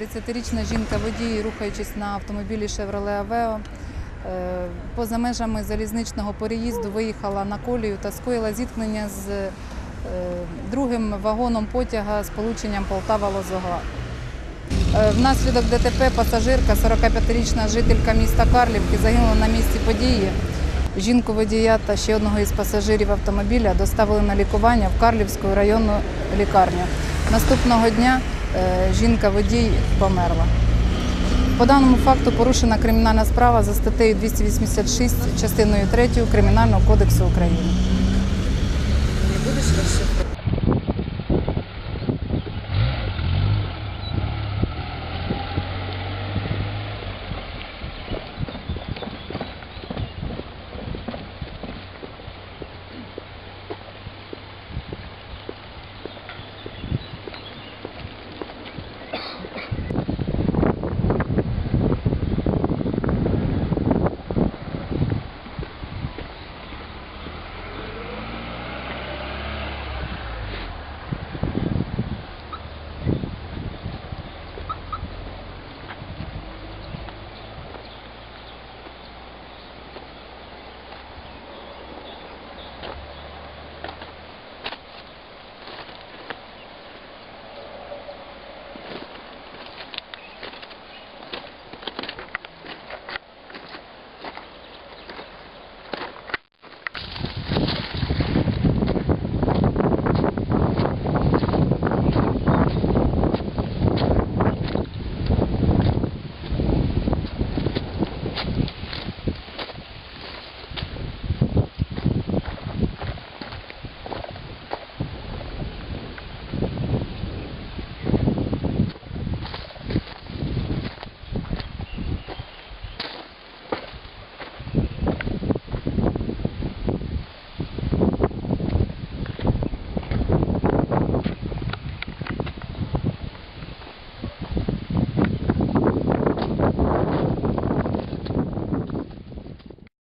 30-річна жінка водій, рухаючись на автомобілі Chevrolet Aveo, е, поза межами залізничного переїзду виїхала на колію та скоїла зіткнення з е, другим вагоном потяга з полученням Полтава-Лозова. Е, Внаслідок ДТП пасажирка, 45-річна жителька міста Карлівки, загинула на місці події. Жінку водія та ще одного із пасажирів автомобіля доставили на лікування в Карлівську районну лікарню. Наступного дня жінка-водій померла. По даному факту порушена кримінальна справа за статтею 286 частиною 3 Кримінального кодексу України. Не будеш розшифровувати?